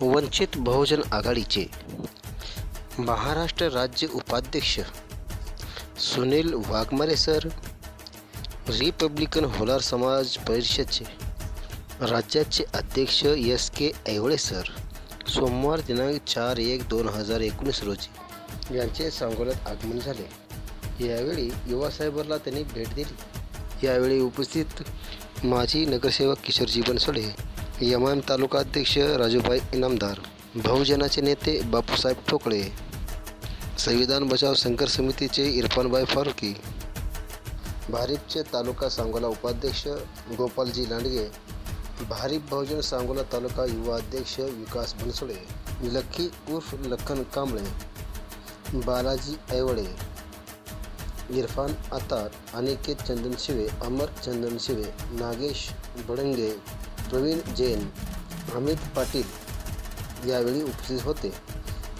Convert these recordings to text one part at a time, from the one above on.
वंचित बहुजन आघाडीचे महाराष्ट्र राज्य उपाध्यक्ष सुनील वाघमारे सर रिपब्लिकन होलार समाज परिषदचे राज्याचे अध्यक्ष एस के ऐवळे सर. सोमवार दिनांक चार एक दोन हजार एकोणीस रोजी यांचे सांगोल्यात आगमन झाले. यावेळी युवा साहेबरला त्यांनी भेट दिली. यावेळी उपस्थित माजी नगरसेवक किशोरजी बनसोडे एम तालुका अध्यक्ष राजूभाई इनामदार, बहुजनाचे नेते बापूसाहेब ठोकळे, संविधान बचाव शंकर समितीचे इरफानभाई फारुकी, भारिपचे तालुका सांगोला उपाध्यक्ष गोपालजी लांडगे, भारीप बहुजन सांगोला तालुका युवा अध्यक्ष विकास बनसोडे लक्की उर्फ़ लखन कांबळे, बालाजी ऐवळे इरफान अतार अनिकेत चंदन शिवे, अमर चंदन शिवे, नागेश बडंगे प्रवीण जैन अमित पाटील यावेळी उपस्थित होते.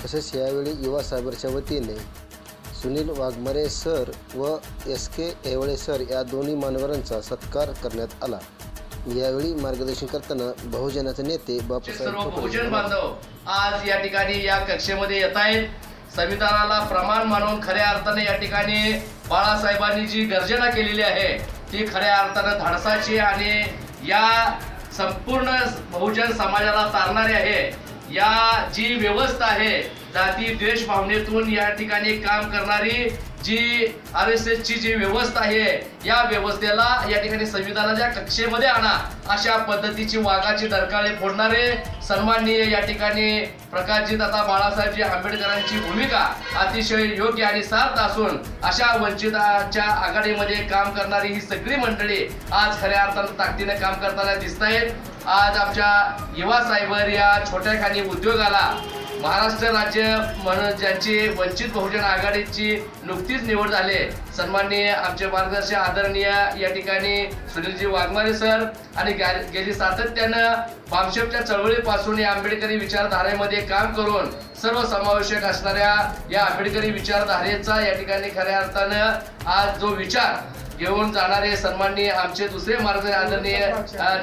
तसेच यावेळी युवा सायबरच्या वतीने सुनील वाघमारे सर व एस के ऐवळे सर या दोन्ही मान्यवरांचा सत्कार करण्यात आला. यावेळी मार्गदर्शन करताना बहुजनाचे नेते बापूसाहेब बहुजन बांधव आज या ठिकाणी या कक्षेमध्ये येत आहेत. संविधानाला प्रमाण मानून खऱ्या अर्थाने या ठिकाणी बाळासाहेबांनी जी गर्जना केलेली आहे ती खऱ्या अर्थानं धाडसाची आणि या संपूर्ण बहुजन समाजाला तारणारी आहे. या जी व्यवस्था आहे जाती द्वेष भावनेतून या ठिकाणी काम करणारी जी आर एस एसची जी व्यवस्था आहे या व्यवस्थेला या ठिकाणी संविधानाच्या कक्षेमध्ये आणा अशा पद्धतीची वाघाची डरकाळे फोडणारे सन्माननीय या ठिकाणी प्रकाशजी तथा बाळासाहेबजी आंबेडकरांची भूमिका अतिशय योग्य आणि सार्थ असून अशा वंचिताच्या आघाडीमध्ये काम करणारी ही सगळी मंडळी आज खऱ्या अर्थानं ताकदीने काम करताना दिसत आहेत आज आमच्या युवा सायबर या छोट्या खानी उद्योगाला महाराष्ट्र राज्य म्हणून ज्यांची वंचित बहुजन आघाडीची नुकतीच निवड झाली सन्माननीय आमचे मार्गदर्शक आदरणीय या ठिकाणी सुनीलजी वाघमारे सर आणि गेली सातत्यानं बामशेपच्या चळवळीपासून या आंबेडकरी विचारधारेमध्ये काम करून सर्व समावेशक असणाऱ्या या आंबेडकरी विचारधारेचा या ठिकाणी खऱ्या अर्थानं आज जो विचार घेऊन जाणारे सन्माननीय आमचे दुसरे मार्ग आदरणीय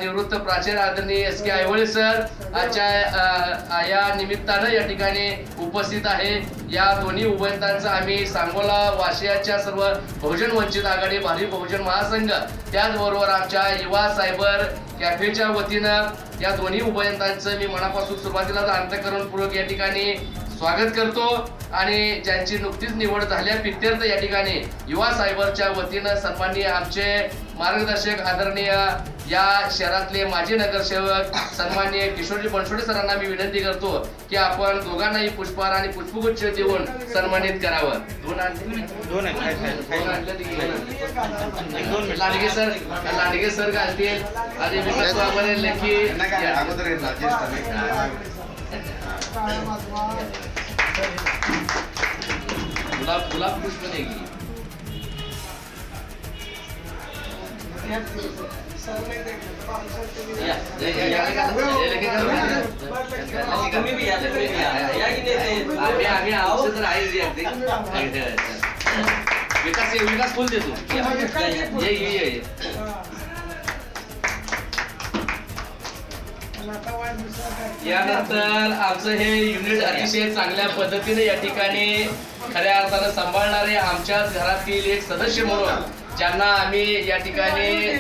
निवृत्त प्राचार्य आदरणीय एस के आयवळे सर आजच्या या निमित्तानं या ठिकाणी उपस्थित आहे. या दोन्ही उभयतांचा आम्ही सांगोला वाशियाच्या सर्व बहुजन वंचित आघाडी भारी बहुजन महासंघ त्याचबरोबर आमच्या युवा सायबर कॅफेच्या वतीनं या दोन्ही उभयतांचं मी मनापासून सुरुवातीला अंतकरणपूर्वक या ठिकाणी स्वागत करतो आणि ज्यांची नुकतीच निवड झाल्या प्रित्यर्थ या ठिकाणी युवा सायबरच्या वतीनं सन्माननीय आमचे मार्गदर्शक आदरणीय या शहरातले माजी नगरसेवक सन्माननीय किशोरजी बनसोडे सरांना मी विनंती करतो की आपण दोघांनाही पुष्पहार आणि पुष्पगुच्छ देऊन सन्मानित करावं. दोन? दोन. लांडगे सर लांडगे सर घालतील. आणि लेखी गुलाब गुलाब या- ये तुम्ही बी या, तुम्ही या. की नाही आम्ही आम्ही आमचं तर आहेच या ते. विकास विकास फुल देतो या, या, ये यानंतर आमचं हे युनिट अतिशय चांगल्या पद्धतीने या ठिकाणी खऱ्या अर्थानं सांभाळणारे आमच्याच घरातील एक सदस्य म्हणून ज्यांना आम्ही या ठिकाणी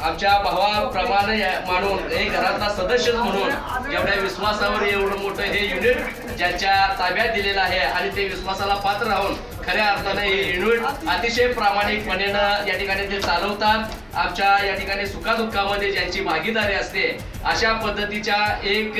आमच्या भावाप्रमाणे मानून हे घरातला सदस्यच म्हणून एवढ्या विश्वासावर एवढं मोठं हे युनिट ज्यांच्या ताब्यात दिलेला आहे आणि ते विश्वासाला पात्र राहून खऱ्या अर्थाने हे युनिट अतिशय प्रामाणिकपणेनं या ठिकाणी ते चालवतात. आमच्या या ठिकाणी सुखादुःखामध्ये ज्यांची भागीदारी असते अशा पद्धतीच्या एक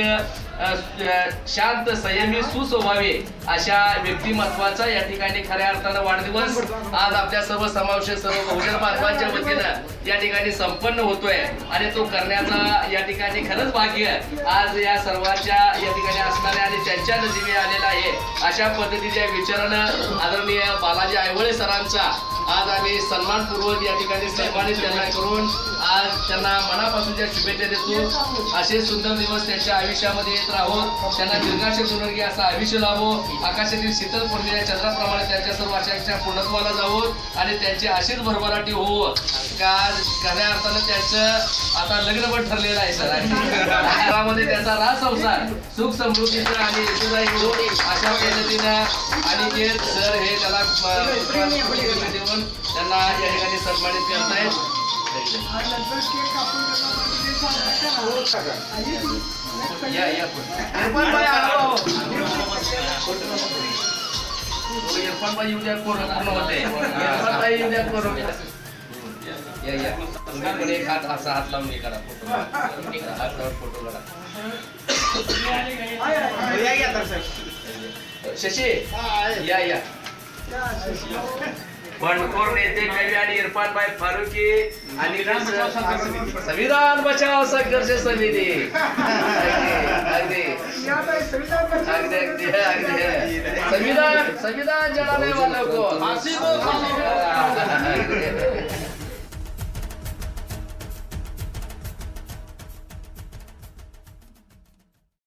शांत संयमी सुस्वभावी अशा व्यक्तिमत्वाचा या ठिकाणी खऱ्या अर्थानं वाढदिवस आज आपल्या सर्व समावेश सर्व बहुजन बांधवांच्या वतीनं या ठिकाणी संपन्न होतोय आणि तो करण्याचा या ठिकाणी खरंच भाग्य आज या सर्वांच्या या ठिकाणी असणाऱ्या आणि त्यांच्या नजीवी आलेला आहे. अशा पद्धतीच्या विचारानं आदरणीय बालाजी आयवळे सरांचा आज आम्ही सन्मानपूर्वक या ठिकाणी सन्मानित त्यांना करून आज त्यांना मनापासूनच्या शुभेच्छा देतो. असे सुंदर दिवस त्यांच्या आयुष्यामध्ये येत राहोत त्यांना दीर्घाशय दुर्गी असं आयुष्य लावो. आकाशातील शीतल पडलेल्या चंद्राप्रमाणे त्यांच्या सर्व आशांच्या पूर्णत्वाला जावो आणि त्यांची अशीच भरभराटी होवो. का खऱ्या अर्थानं त्यांचं आता लग्न पण ठरलेलं आहे सर. घरामध्ये त्याचा राज संसार सुख समृद्धीचा आणि अशा पद्धतीनं आणि ते सर हे त्याला देऊन त्यांना या ठिकाणी सन्मानित करतायत या या इरफान भाई येऊ द्या कोण पूर्ण होते इरफान भाई येऊ द्या कोण या या तुम्ही पण एक हात असा हात लावून हे करा फ़ोटो. हात लावून फ़ोटो काढा. शशी या या. बंडखोर नेते कवी आणि इरफान फारुकी आणि संविधान बचाव संघर्ष समिती. अगदी अगदी. अगदी अगदी अगदी. संविधान संविधान जलाने वालों को